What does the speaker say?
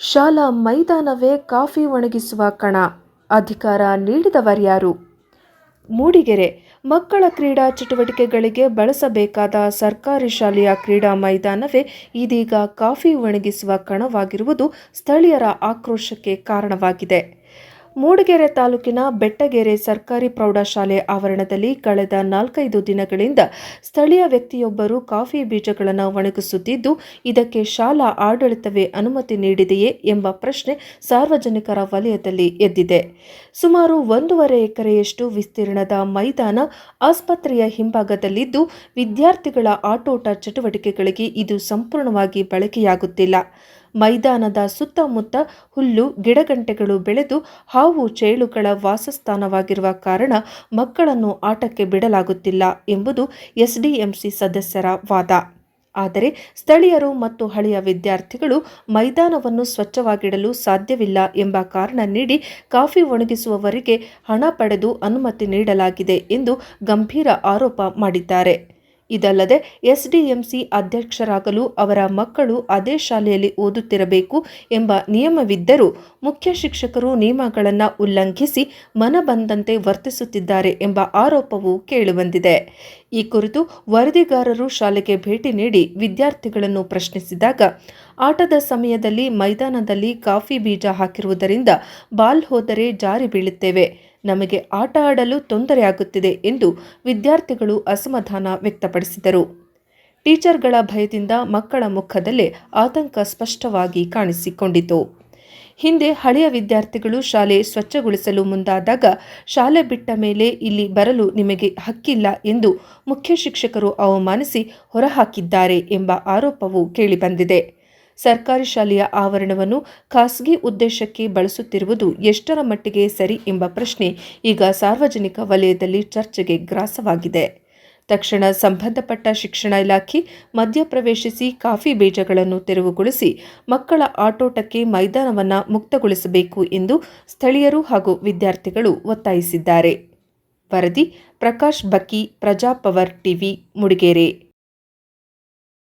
ಶಾಲಾ ಮೈದಾನವೇ ಕಾಫಿ ಒಣಗಿಸುವ ಕಣ, ಅಧಿಕಾರ ನೀಡಿದವರ್ಯಾರು? ಮೂಡಿಗೆರೆ, ಮಕ್ಕಳ ಕ್ರೀಡಾ ಚಟುವಟಿಕೆಗಳಿಗೆ ಬಳಸಬೇಕಾದ ಸರ್ಕಾರಿ ಶಾಲೆಯ ಕ್ರೀಡಾ ಮೈದಾನವೇ ಇದೀಗ ಕಾಫಿ ಒಣಗಿಸುವ ಕಣವಾಗಿರುವುದು ಸ್ಥಳೀಯರ ಆಕ್ರೋಶಕ್ಕೆ ಕಾರಣವಾಗಿದೆ. ಮೂಡಿಗೆರೆ ತಾಲೂಕಿನ ಬೆಟ್ಟಗೆರೆ ಸರ್ಕಾರಿ ಪ್ರೌಢಶಾಲೆ ಆವರಣದಲ್ಲಿ ಕಳೆದ ನಾಲ್ಕೈದು ದಿನಗಳಿಂದ ಸ್ಥಳೀಯ ವ್ಯಕ್ತಿಯೊಬ್ಬರು ಕಾಫಿ ಬೀಜಗಳನ್ನು ಒಣಗಿಸುತ್ತಿದ್ದು, ಇದಕ್ಕೆ ಶಾಲಾ ಆಡಳಿತವೇ ಅನುಮತಿ ನೀಡಿದೆಯೇ ಎಂಬ ಪ್ರಶ್ನೆ ಸಾರ್ವಜನಿಕರ ವಲಯದಲ್ಲಿ ಎದ್ದಿದೆ. ಸುಮಾರು ಒಂದೂವರೆ ಎಕರೆಯಷ್ಟು ವಿಸ್ತೀರ್ಣದ ಮೈದಾನ ಆಸ್ಪತ್ರೆಯ ಹಿಂಭಾಗದಲ್ಲಿದ್ದು, ವಿದ್ಯಾರ್ಥಿಗಳ ಆಟೋಟ ಚಟುವಟಿಕೆಗಳಿಗೆ ಇದು ಸಂಪೂರ್ಣವಾಗಿ ಬಳಕೆಯಾಗುತ್ತಿಲ್ಲ. ಮೈದಾನದ ಸುತ್ತಮುತ್ತ ಹುಲ್ಲು, ಗಿಡಗಂಟೆಗಳು ಬೆಳೆದು ಹಾವು ಚೇಳುಗಳ ವಾಸಸ್ಥಾನವಾಗಿರುವ ಕಾರಣ ಮಕ್ಕಳನ್ನು ಆಟಕ್ಕೆ ಬಿಡಲಾಗುತ್ತಿಲ್ಲ ಎಂಬುದು ಎಸ್ಡಿಎಂಸಿ ಸದಸ್ಯರ ವಾದ. ಆದರೆ ಸ್ಥಳೀಯರು ಮತ್ತು ಹಳೆಯ ವಿದ್ಯಾರ್ಥಿಗಳು ಮೈದಾನವನ್ನು ಸ್ವಚ್ಛವಾಗಿಡಲು ಸಾಧ್ಯವಿಲ್ಲ ಎಂಬ ಕಾರಣ ನೀಡಿ ಕಾಫಿ ಒಣಗಿಸುವವರಿಗೆ ಹಣ ಪಡೆದು ಅನುಮತಿ ನೀಡಲಾಗಿದೆ ಎಂದು ಗಂಭೀರ ಆರೋಪ ಮಾಡಿದ್ದಾರೆ. ಇದಲ್ಲದೆ ಎಸ್ಡಿಎಂಸಿ ಅಧ್ಯಕ್ಷರಾಗಲು ಅವರ ಮಕ್ಕಳು ಅದೇ ಶಾಲೆಯಲ್ಲಿ ಓದುತ್ತಿರಬೇಕು ಎಂಬ ನಿಯಮವಿದ್ದರೂ ಮುಖ್ಯ ಶಿಕ್ಷಕರು ನಿಯಮಗಳನ್ನು ಉಲ್ಲಂಘಿಸಿ ಮನಬಂದಂತೆ ವರ್ತಿಸುತ್ತಿದ್ದಾರೆ ಎಂಬ ಆರೋಪವೂ ಕೇಳಿಬಂದಿದೆ. ಈ ಕುರಿತು ವರದಿಗಾರರು ಶಾಲೆಗೆ ಭೇಟಿ ನೀಡಿ ವಿದ್ಯಾರ್ಥಿಗಳನ್ನು ಪ್ರಶ್ನಿಸಿದಾಗ, ಆಟದ ಸಮಯದಲ್ಲಿ ಮೈದಾನದಲ್ಲಿ ಕಾಫಿ ಬೀಜ ಹಾಕಿರುವುದರಿಂದ ಬಾಲ್ ಹೋದರೆ ಜಾರಿ ಬೀಳುತ್ತೇವೆ ನಮಗೆ ಆಟ ಆಡಲು ತೊಂದರೆಯಾಗುತ್ತಿದೆ ಎಂದು ವಿದ್ಯಾರ್ಥಿಗಳು ಅಸಮಾಧಾನ ವ್ಯಕ್ತಪಡಿಸಿದರು. ಟೀಚರ್ಗಳ ಭಯದಿಂದ ಮಕ್ಕಳ ಮುಖದಲ್ಲೇ ಆತಂಕ ಸ್ಪಷ್ಟವಾಗಿ ಕಾಣಿಸಿಕೊಂಡಿತು. ಹಿಂದೆ ಹಳೆಯ ವಿದ್ಯಾರ್ಥಿಗಳು ಶಾಲೆ ಸ್ವಚ್ಛಗೊಳಿಸಲು ಮುಂದಾದಾಗ ಶಾಲೆ ಬಿಟ್ಟ ಮೇಲೆ ಇಲ್ಲಿ ಬರಲು ನಿಮಗೆ ಹಕ್ಕಿಲ್ಲ ಎಂದು ಮುಖ್ಯ ಶಿಕ್ಷಕರು ಅವಮಾನಿಸಿ ಹೊರಹಾಕಿದ್ದಾರೆ ಎಂಬ ಆರೋಪವು ಕೇಳಿಬಂದಿದೆ. ಸರ್ಕಾರಿ ಶಾಲೆಯ ಆವರಣವನ್ನು ಖಾಸಗಿ ಉದ್ದೇಶಕ್ಕೆ ಬಳಸುತ್ತಿರುವುದು ಎಷ್ಟರ ಮಟ್ಟಿಗೆ ಸರಿ ಎಂಬ ಪ್ರಶ್ನೆ ಈಗ ಸಾರ್ವಜನಿಕ ವಲಯದಲ್ಲಿ ಚರ್ಚೆಗೆ ಗ್ರಾಸವಾಗಿದೆ. ತಕ್ಷಣ ಸಂಬಂಧಪಟ್ಟ ಶಿಕ್ಷಣ ಇಲಾಖೆ ಮಧ್ಯಪ್ರವೇಶಿಸಿ ಕಾಫಿ ಬೀಜಗಳನ್ನು ತೆರವುಗೊಳಿಸಿ ಮಕ್ಕಳ ಆಟೋಟಕ್ಕೆ ಮೈದಾನವನ್ನು ಮುಕ್ತಗೊಳಿಸಬೇಕು ಎಂದು ಸ್ಥಳೀಯರು ಹಾಗೂ ವಿದ್ಯಾರ್ಥಿಗಳು ಒತ್ತಾಯಿಸಿದ್ದಾರೆ. ವರದಿ ಪ್ರಕಾಶ್ ಬಕ್ಕಿ, ಪ್ರಜಾಪವರ್ ಟಿವಿ, ಮುಡಿಗೇರೆ.